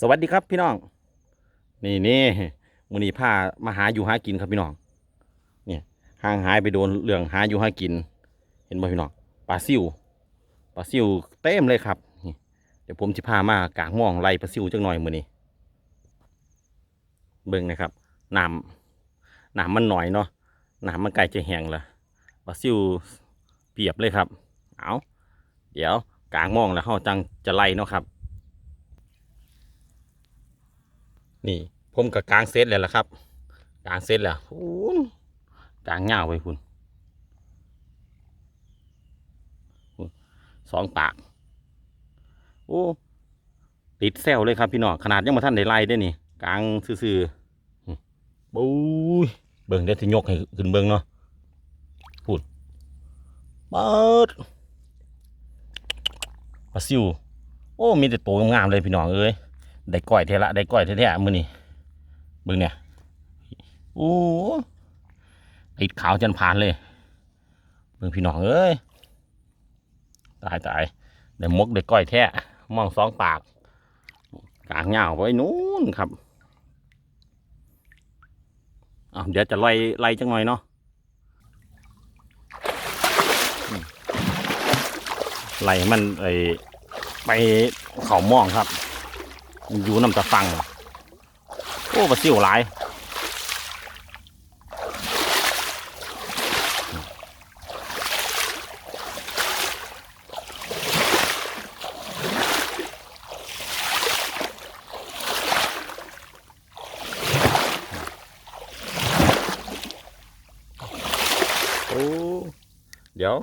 สวัสดีครับพี่น้อง นี่นี่มือนี้พามาหาอยู่หากินครับพี่น้อง เนี่ยห่างหายไปโดนเรื่องหาอยู่หากิน เห็นบ่พี่น้องปลาซิวปลาซิวเต็มเลยครับเดี๋ยวผมจะพามากางม่องไล่ปลาซิวจังหน่อยมือนี้ เบิ่งนะครับน้ำน้ำมันหน่อยเนาะน้ำมันใกล้จะแห้งแล้วปลาซิวเปียบเลยครับ เอาเดี๋ยวกางม่องแล้วเขาจังจะไล่เนาะครับ นี่ ผมกับกลางเซตเลยล่ะครับ กลางเซตแล้วโอ้กลางเงาไปคุณสองปาก โอ้ ติดแซวเลยครับพี่น้องขนาดยังมาท่านได้ไล่ได้นี่กลางซื่อๆบู๊ยเบิ่งได้ที่ยกให้ขึ้นเบิ่งเนาะพูดเปิดปลาซิว โอ้ มีแต่ตัวงามๆเลยพี่น้องเอ้ย ได้ก้อยเทละได้ก้อยแท้ๆมือนี่เบิ่งเนี่ยโอ้ติดขาวจนผ่านเลยเบิ่งพี่น้องเอ้ยตายตายได้มกได้ก้อยแท้มองสองปากกางเงาไว้นู้นครับอะเดี๋ยวจะไล่ไล่จังหน่อยเนาะไล่มันไอไปเขามองครับ อยู่น้ำตะฟัง โอ้ปลาซิวหลายโอ้เดี๋ยว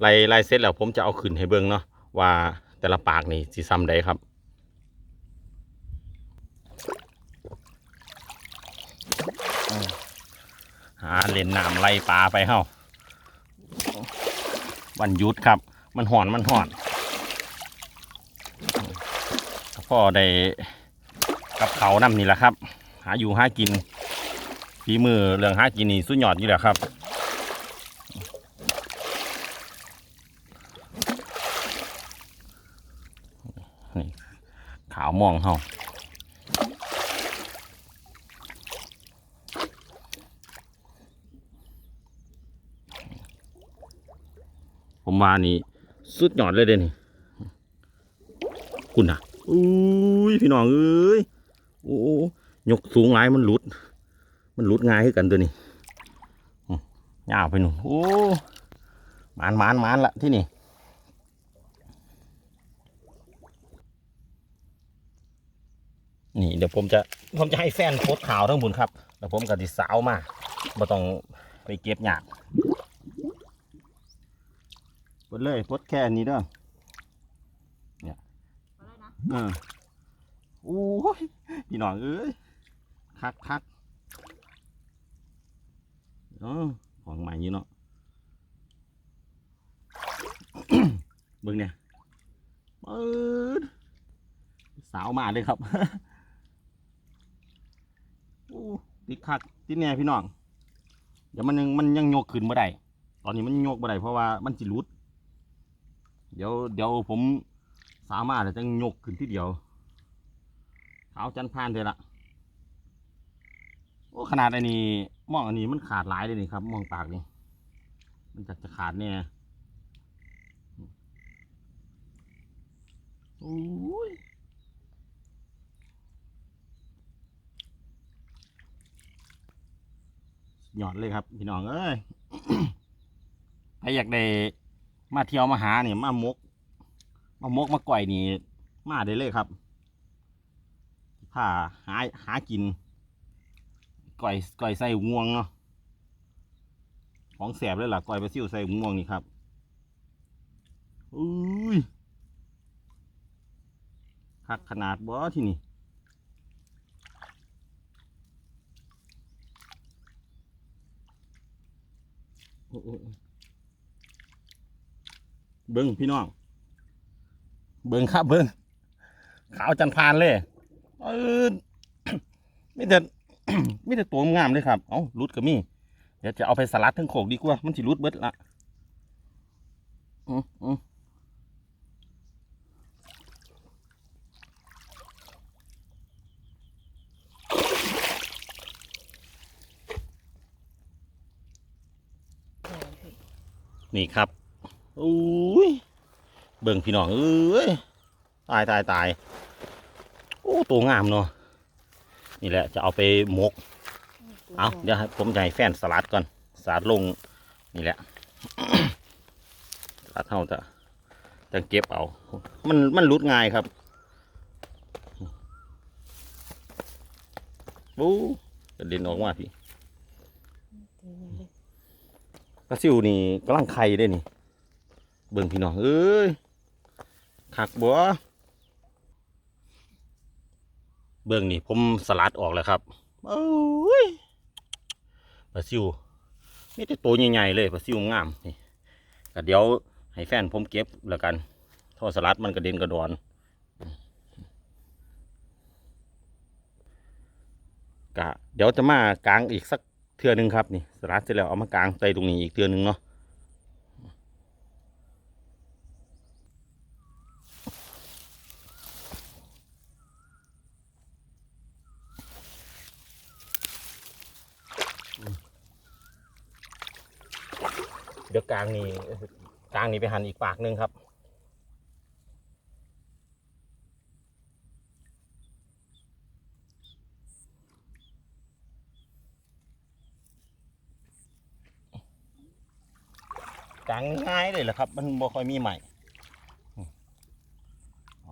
ไล่ไล่เสร็จแล้วผมจะเอาขึ้นให้เบิ่งเนาะว่าแต่ละปากนี่สิซ้ำใดครับ หาเล่นน้ำไล่ปลาไปเฮ้าวันยุดครับ มันห่อนมันห่อนพ่อได้กับเขาวนำนี่แหละครับ หาอยู่หากินฝีมือเรื่องหากินนี่สุดยอดอยู่แล้วครับนี่ขาวมองเฮา ว่านี่สุดยอดเลยเด้นี่คุณนะอุ้ยพี่น้องเอ้ยโอ้ยกสูงหลายมันหลุด มันหลุดง่ายขึ้นกันตัวนี้ยาวไปหนูโอ้มานมานมานละที่นี่นี่เดี๋ยวผมจะผมจะให้แฟนโพสต์ข่าวทั้งบุญครับ แล้วผมกับดิสาวมาบ่ต้องไปเก็บหยาด ปลดเลยปลดแค่นี้เด้อเนี่ยเออโอ้ยพี่น้องเอ้ยคักคักเออของใหม่อยู่เนาะเบิ่งเนี่ยเปิดสาวมาเลยครับโอ้ติดคักติดแน่พี่น้องเดี๋ยวมันยังมันยังโยกขึ้นบ่ได้ตอนนี้มันโยกบ่ได้เพราะว่ามันจิรุด เดี๋ยวเดี๋ยวผมสามารถจะยกขึ้นที่เดียวขาวจันทร์พานเลยละโอ้ขนาดอันนี้มองอันนี้มันขาดหลายเลยนี่ครับมองปากนี่มันจะจะขาดเนี่ยโอ้ยหยอดเลยครับ พี่น้องเอ้ยถ้าอยากได้ มาเที่ยวมาหาเนี่ยมามก มามกมาก่อยนี่มาได้เลยครับผ้าหาหากินก่อยก่อยใส่งวงเนาะของแสบเลยล่ะก่อยปลาซิวใส่งวงนี่ครับอุ้ยคักขนาดบ่ที่นี่โอ้โอ้โอ้ เบิ้งพี่น้อง เบิ้งครับเบิ้งขาวจันพานเลยเออไม่เด็ดไม่เด็ดตัวงามเลยครับ เอ้ารุดก็มี เดี๋ยวจะเอาไปสลัดทั้งโขกดีกว่า มันสิรุดเบิดละอืออือนี่ครับ อุ้ยเบิ่งพี่น้องเอ้ยตายตายตายโอ้ตัวงามเนาะนี่แหละจะเอาไปหมกเอาเดี๋ยวผมจะให้แฟนสลัดก่อนสลัดลงนี่แหละสลัดเท่าจะจะเก็บเอา มันมันรุดง่ายครับบู๊กระเด็นออกมาพี่กระซิวนี่กำลังไข่ได้นี่ เบิ่งพี่น้องเอ้ยขักบัวเบิ่งนี่ผมสลัดออกแล้วครับเอ้ยปลาซิวมีแต่ตัวใหญ่ๆเลยปลาซิวงามนี่ก็เดี๋ยวให้แฟนผมเก็บแล้วกันท่อสลัดมันกระเด็นกระดอนกะเดี๋ยวจะมากลางอีกสักเทือนึงครับนี่สลัดเสร็จแล้วเอามากลางใส่ตรงนี้อีกเทือนึงเนาะ เดี๋ยวกลางนี่กลางนี่ไปหั่นอีกปากหนึงครับกลางง่ายเลยแหละครับ มันบ่ค่อยมีใหม่เอ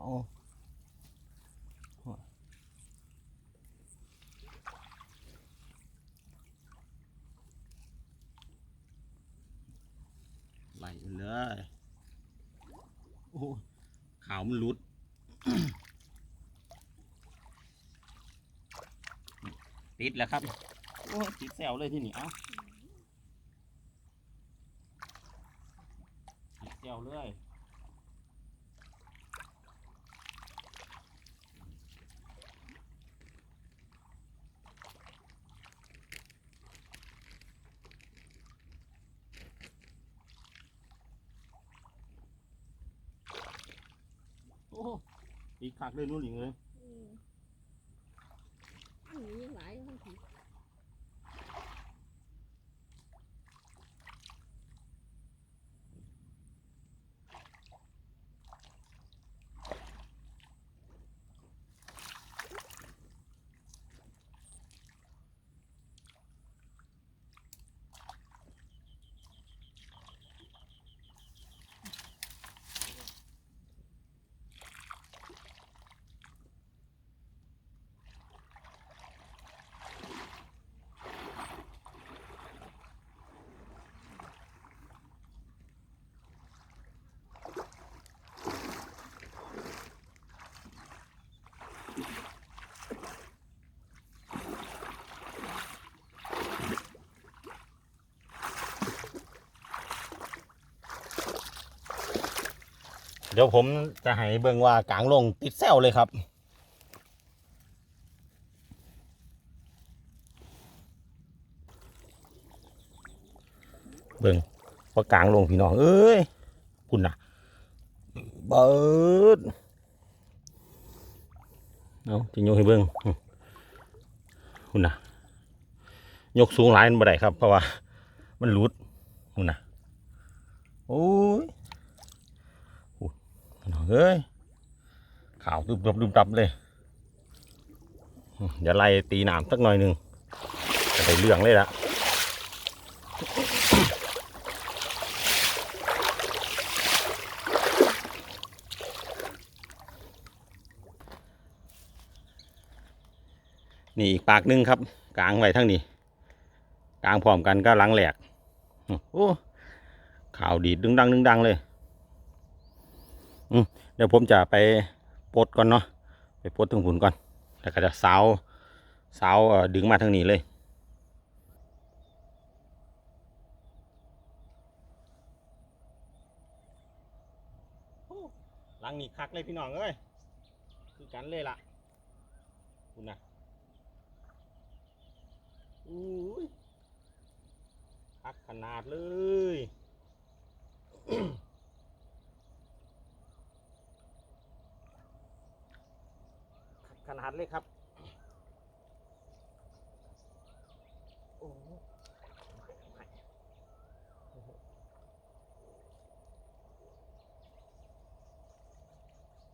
ไหลเลย โอ้ขาวมันลุดติดแล้วครับ โอ้ติดแซวเลยที่นี่เอ้าเจียวเลย อีกคักเลยนู่นอีกเลย อืมอันนี้ยังหลายอยู่ทั้ง ดี๋ยวผมจะให้เบิ่งว่ากลางลงติดแซวเลยครับ เบิ่งว่ากลางลงพี่น้อง เอ้ยคุณนะเบิดเอาจะยกให้เบิ่งคุณนะยกสูงหลายมันบ่ได้ครับ เพราะว่า มันหลุดคุณนะโอ้ย เอ้ยขาวดุบดับดุบดับเลยอืมเดี๋ยวไล่ตีหนามสักหน่อยหนึ่งจะได้เรื่องเลยละนี่อีกปากหนึงครับกลางไว้ทั้งนี้กลางพร้อมกันก็หลังแหลกโอ้ข่าวดีดดึงดังดึงดังเลย เดี๋ยวผมจะไปปลดก่อนเนาะไปปลดถึงผุนก่อนแล้วก็จะสาวสาวดึงมาทางนี้เลยลังนี้คักเลยพี่น้องเอ้ยคือกันเลยล่ะคุณนะอุ้ยคักขนาดเลย หันเลยครับ โ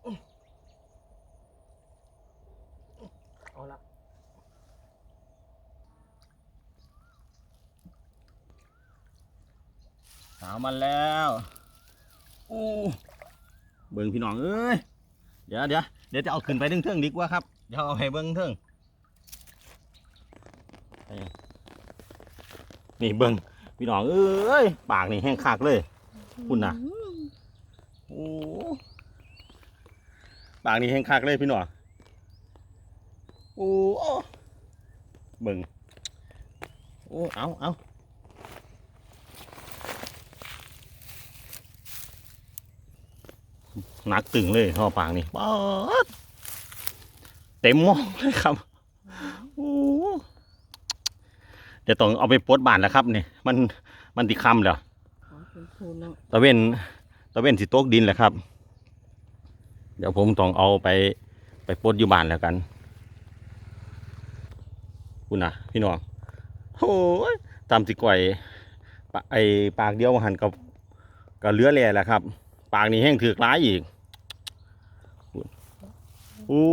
อ้เอาละสาวมันแล้วอู้เบิ่งพี่น้องเอ้ย เดี๋ยวเดี๋ยวเดี๋ยวจะเอาขึ้นไปทึ่เทิงดีกว่าครับ เดี๋ยวเอาให้เบิ่งเทิงไปยังนี่เบิ่งพี่น้องเอ้ยปากนี่แห้งคักเลย คุณน่ะโอ้ปากนี่แห้งคักเลยพี่น้องโอ้เบิ่งโอ้เอาเอาหนักตึงเลยเข้าปากนี่ป๊าด เต็มหม้องเลยครับโอ้เดี๋ยวต้องเอาไปโพสต์บ้านแล้วครับนี่มันมันติคำแล้วของคุณครูเนาะตะเวนตะเวนสิตกดินแหละครับ เดี๋ยวผมต้องเอาไปไปปลดอยู่บ้านแล้วกันคุณนะพี่น้องโอ้ยตามสิก่อยปะไอปากเดียวหันกับกับเลือแหล่แหละครับ ปากนี้แห้งถือกร้ายอีกโอ้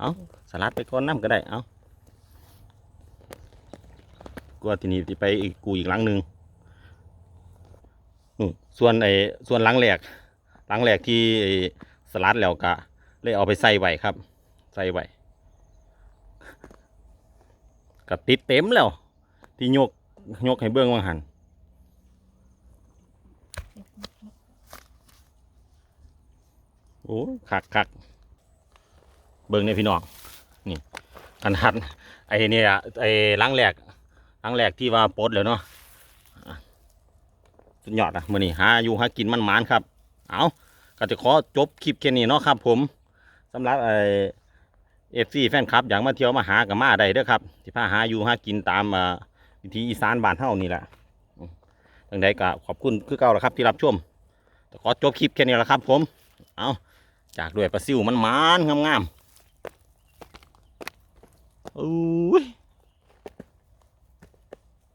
เอาสลัดไปก้อนน้ำก็ได้เอากลัวทีนี้ที่ไปอีกกูอีกหลังหนึ่งส่วนไอ้ส่วนหลังแหลกหลังแหลกที่สลัดแล้วก็เลยเอาไปใส่ไว้ครับ ใส่ไว้ก็ติดเต็มแล้ว ที่ยกยกให้เบื้องว่างหันโอ้คักคัก เบื้องในพี่น้องนี่อันหันไอ้เนี่ยไอ้หลังแหลกหลังแหลกที่ว่าปดแล้วเนาะสุดยอดอะมื่อนี้หาอยู่หากินมันหมานครับ เอาก็จะขอจบคลิปแค่นี้เนาะครับ ผมสำหรับไอเอฟซีแฟนคลับ อยากมาเที่ยวมาหากับมาได้เด้อครับที่พาหาอยู่หากินตามวิธีอีสานบ้านเฮานี่แหละอืมจังใดก็ขอบคุณคือเก่าแล้วครับที่รับชมแต่ขอจบคลิปแค่นี้แหละครับ ผม เอาจากด้วยปลาซิวมันหมานงามๆ อุ้ย